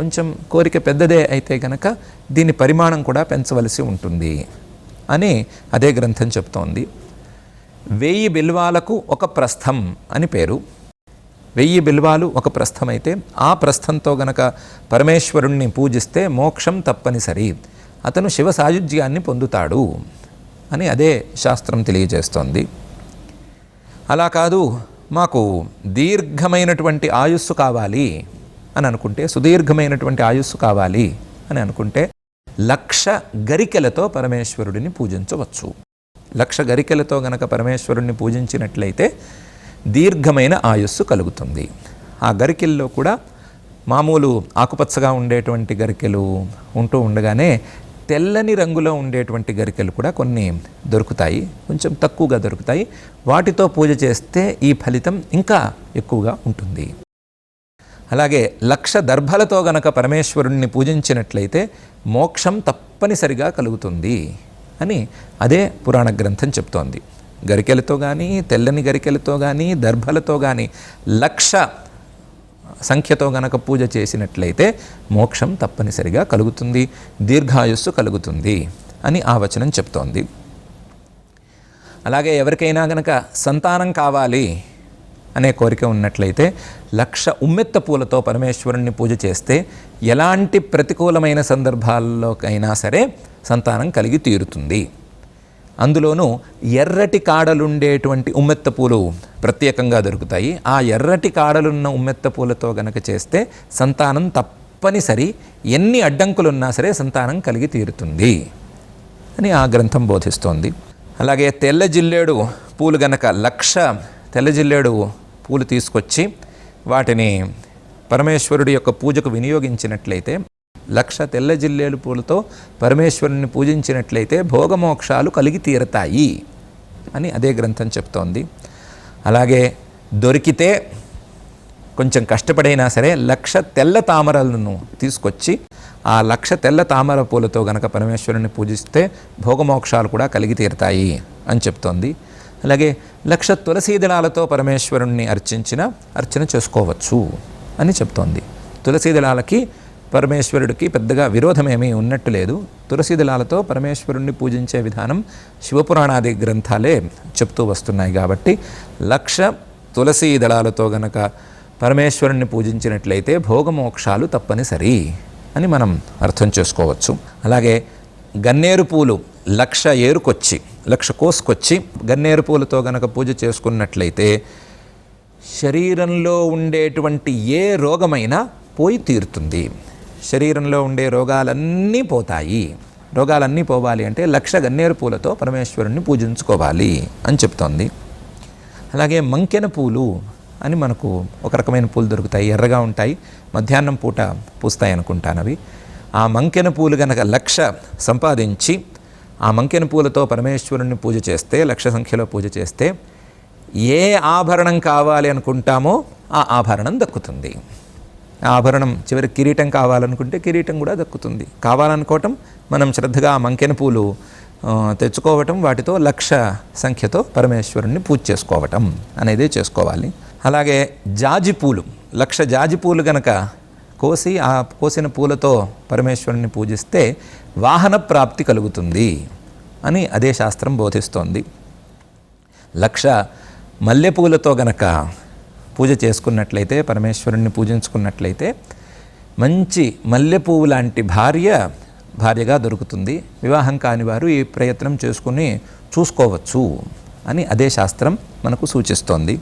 కొంచెం కోరిక పెద్దదే అయితే గనక దీని పరిమాణం కూడా పెంచవలసి ఉంటుంది అని అదే గ్రంథం చెప్తోంది. వెయ్యి బిల్వాలకు ఒక ప్రస్థం అని పేరు. వెయ్యి బిల్వాలు ఒక ప్రస్థం అయితే ఆ ప్రస్థంతో గనక పరమేశ్వరుణ్ణి పూజిస్తే మోక్షం తప్పనిసరి. అతను శివ సాయుధ్యాన్ని పొందుతాడు అని అదే శాస్త్రం తెలియజేస్తోంది. అలా కాదు మాకు దీర్ఘమైనటువంటి ఆయుస్సు కావాలి. అని అనుకుంటే సుదీర్ఘమైనటువంటి ఆయుస్సు కావాలి అని అనుకుంటే లక్ష గరికెలతో పరమేశ్వరుడిని పూజించవచ్చు. లక్ష గరికెలతో గనక పరమేశ్వరుణ్ణి పూజించినట్లయితే దీర్ఘమైన ఆయుస్సు కలుగుతుంది. ఆ గరికెల్లో కూడా మామూలు ఆకుపచ్చగా ఉండేటువంటి గరికెలు ఉంటూ ఉండగానే తెల్లని రంగులో ఉండేటువంటి గరికెలు కూడా కొన్ని దొరుకుతాయి కొంచెం తక్కువగా దొరుకుతాయి. వాటితో పూజ చేస్తే ఈ ఫలితం ఇంకా ఎక్కువగా ఉంటుంది. అలాగే లక్ష దర్భలతో గనక పరమేశ్వరుణ్ణి పూజించినట్లయితే మోక్షం తప్పనిసరిగా కలుగుతుంది అని అదే పురాణ గ్రంథం చెప్తోంది. గరికెలతో కానీ తెల్లని గరికెలతో కానీ దర్భలతో కానీ లక్ష సంఖ్యతో గనక పూజ చేసినట్లయితే మోక్షం తప్పనిసరిగా కలుగుతుంది దీర్ఘాయుస్సు కలుగుతుంది అని ఆ వచనం చెప్తోంది. అలాగే ఎవరికైనా గనక సంతానం కావాలి అనే కోరిక ఉన్నట్లయితే లక్ష ఉమ్మెత్త పూలతో పరమేశ్వరుణ్ణి పూజ చేస్తే ఎలాంటి ప్రతికూలమైన సందర్భాల్లోకైనా సరే సంతానం కలిగి తీరుతుంది. అందులోనూ ఎర్రటి కాడలుండేటువంటి ఉమ్మెత్త పూలు ప్రత్యేకంగా దొరుకుతాయి. ఆ ఎర్రటి కాడలున్న ఉమ్మెత్త పూలతో గనక చేస్తే సంతానం తప్పనిసరి ఎన్ని అడ్డంకులున్నా సరే సంతానం కలిగి తీరుతుంది అని ఆ గ్రంథం బోధిస్తోంది. అలాగే తెల్ల జిల్లేడు పూలు గనక లక్ష తెల్ల జిల్లేడు పూలు తీసుకొచ్చి వాటిని పరమేశ్వరుడి యొక్క పూజకు వినియోగించినట్లయితే లక్ష తెల్ల జిల్లేలు పూలతో పరమేశ్వరుని పూజించినట్లయితే భోగమోక్షాలు కలిగి తీరతాయి అని అదే గ్రంథం చెప్తోంది. అలాగే దొరికితే కొంచెం కష్టపడైనా సరే లక్ష తెల్ల తామరలను తీసుకొచ్చి ఆ లక్ష తెల్ల తామర పూలతో గనక పరమేశ్వరుని పూజిస్తే భోగమోక్షాలు కూడా కలిగి తీరుతాయి అని చెప్తోంది. అలాగే లక్ష తులసీ దళాలతో పరమేశ్వరుణ్ణి అర్చించిన అర్చన చేసుకోవచ్చు అని చెప్తోంది. తులసీ దళాలకి పరమేశ్వరుడికి పెద్దగా విరోధమేమీ ఉన్నట్టు లేదు. తులసీ దళాలతో పరమేశ్వరుణ్ణి పూజించే విధానం శివపురాణాది గ్రంథాలే చెప్తూ వస్తున్నాయి కాబట్టి లక్ష తులసీ దళాలతో గనక పరమేశ్వరుణ్ణి పూజించినట్లయితే భోగమోక్షాలు తప్పనిసరి అని మనం అర్థం చేసుకోవచ్చు. అలాగే గన్నేరు పూలు లక్ష ఏరుకొచ్చి లక్ష కోసుకొచ్చి గన్నేరు పూలతో గనక పూజ చేసుకున్నట్లయితే శరీరంలో ఉండేటువంటి ఏ రోగమైనా పోయి తీరుతుంది. శరీరంలో ఉండే రోగాలన్నీ పోతాయి. రోగాలన్నీ పోవాలి అంటే లక్ష గన్నేరు పూలతో పరమేశ్వరుణ్ణి పూజించుకోవాలి అని చెప్తోంది. అలాగే మంకెన పూలు అని మనకు ఒక రకమైన పూలు దొరుకుతాయి. ఎర్రగా ఉంటాయి. మధ్యాహ్నం పూట పూస్తాయి అనుకుంటాను అవి ఆ మంకెన పూలు గనక లక్ష సంపాదించి ఆ మంకెన పూలతో పరమేశ్వరుణ్ణి పూజ చేస్తే లక్ష సంఖ్యలో పూజ చేస్తే ఏ ఆభరణం కావాలి అనుకుంటామో ఆ ఆభరణం దక్కుతుంది. ఆభరణం చివరి కిరీటం కావాలనుకుంటే కిరీటం కూడా దక్కుతుంది. కావాలనుకోవటం మనం శ్రద్ధగా ఆ మంకెన పూలు తెచ్చుకోవటం వాటితో లక్ష సంఖ్యతో పరమేశ్వరుణ్ణి పూజ చేసుకోవటం అనేది చేసుకోవాలి. అలాగే జాజి పూలు లక్ష జాజి పూలు గనక కోసి ఆ కోసిన పూలతో పరమేశ్వరుని పూజిస్తే వాహన ప్రాప్తి కలుగుతుంది అని అదే శాస్త్రం బోధిస్తోంది. లక్ష మల్లెపూలతో గనక పూజ చేసుకున్నట్లయితే పరమేశ్వరుణ్ణి పూజించుకున్నట్లయితే మంచి మల్లెపువ్వు లాంటి భార్య భార్యగా దొరుకుతుంది. వివాహం కాని వారు ఈ ప్రయత్నం చేసుకుని చూసుకోవచ్చు అని అదే శాస్త్రం మనకు సూచిస్తోంది.